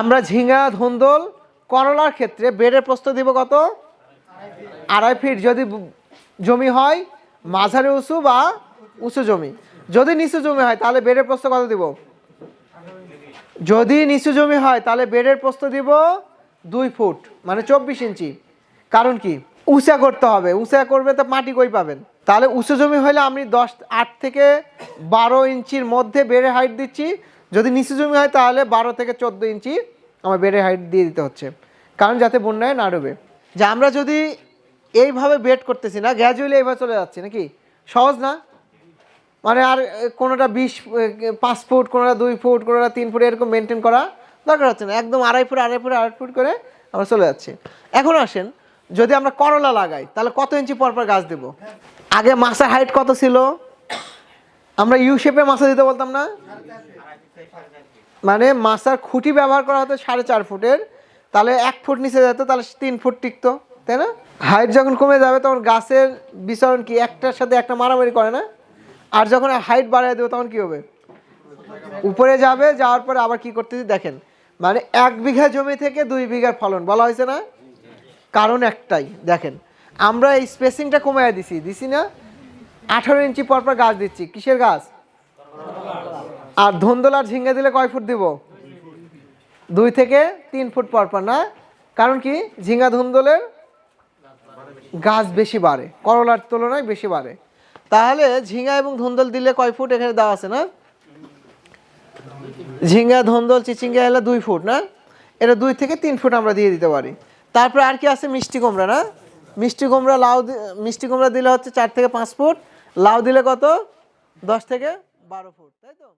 আমরা ঝিঙা ধুন্দল, করলার ক্ষেত্রে বেডের প্রস্তুত দিব কত? আড়াই ফিট। যদি জমি হয়, মাঝারি উঁচু বা উঁচু জমি। যদি নিচু জমি হয়, তাহলে বেডের প্রস্তুত কত দিব? যদি নিচু জমি হয়, তাহলে বেডের প্রস্ত দিব দুই ফুট মানে চব্বিশ ইঞ্চি। কারণ কি? উঁচা করতে হবে। উঁচা করবে তো মাটি কই পাবেন? তাহলে উঁচু জমি হলে আমি দশ, আট থেকে বারো ইঞ্চির মধ্যে বেড়ে হাইট দিচ্ছি। যদি নিচু জমি হয় তাহলে বারো থেকে চোদ্দ ইঞ্চি আমার বেডের হাইট দিয়ে দিতে হচ্ছে। কারণ যাতে বন্যায় না ডুবে। যে আমরা যদি এইভাবে বেড করতেছি না গ্র্যাজুয়ালি এইভাবে চলে যাচ্ছি নাকি? সহজ না? মানে আর কোনোটা বিশ, পাঁচ ফুট, কোনোটা দুই ফুট, কোনোটা তিন ফুট এরকম মেনটেন করা দরকার হচ্ছে না। একদম আড়াই ফুট আড়াই ফুট আড়াই ফুট করে আমরা চলে যাচ্ছি। এখন আসেন, যদি আমরা করলা লাগাই, তাহলে কত ইঞ্চি পর পর গাছ দেব? আগে মাছের হাইট কত ছিল? আমরা ইউ শেপে মাছা দিতে বলতাম না? মানে মাছার খুঁটি ব্যবহার করা হতো সাড়ে চার ফুটের। তাহলে এক ফুট নিচে যেত, তাহলে তিন ফুট টিকতো, তাই না? হাইট যখন কমে যাবে, তখন গাছের বিচরণ কি একটার সাথে একটা মারামারি করে না? আর যখন হাইট বাড়িয়ে দেবো, তখন কি হবে? উপরে যাবে, যাওয়ার পরে আবার কি করতেছি, দেখেন। মানে এক বিঘা জমি থেকে দুই বিঘার ফলন, বলা হয়েছে না? কারণ একটাই, দেখেন। আমরা এই স্পেসিংটা কমিয়ে দিছি দিছি না? আঠারো ইঞ্চি পর পর গাছ দিচ্ছি, কিসের গাছ? আর ধন্দল আর ঝিঙ্গা দিলে কয় ফুট দিব? দুই থেকে তিন ফুট পর পর, না? কারণ কি? ঝিঙ্গা ধুন্দলের গাছ বেশি বাড়ে, করলার তুলনায় বেশি বাড়ে। তাহলে ঝিঙ্গা এবং ধুন্দল দিলে কয় ফুট এখানে দেওয়া আছে, না? ঝিঙ্গা, ধুন্দল, চিচিঙ্গা এলে দুই ফুট, না? এটা দুই থেকে তিন ফুট আমরা দিয়ে দিতে পারি। তারপরে আর কি আছে? মিষ্টি কুমড়া, না? মিষ্টি কুমড়া, লাউ মিষ্টি কুমড়া দিলে হচ্ছে চার থেকে পাঁচ ফুট, লাউ দিলে কত? দশ থেকে বারো ফুট, তাই তো?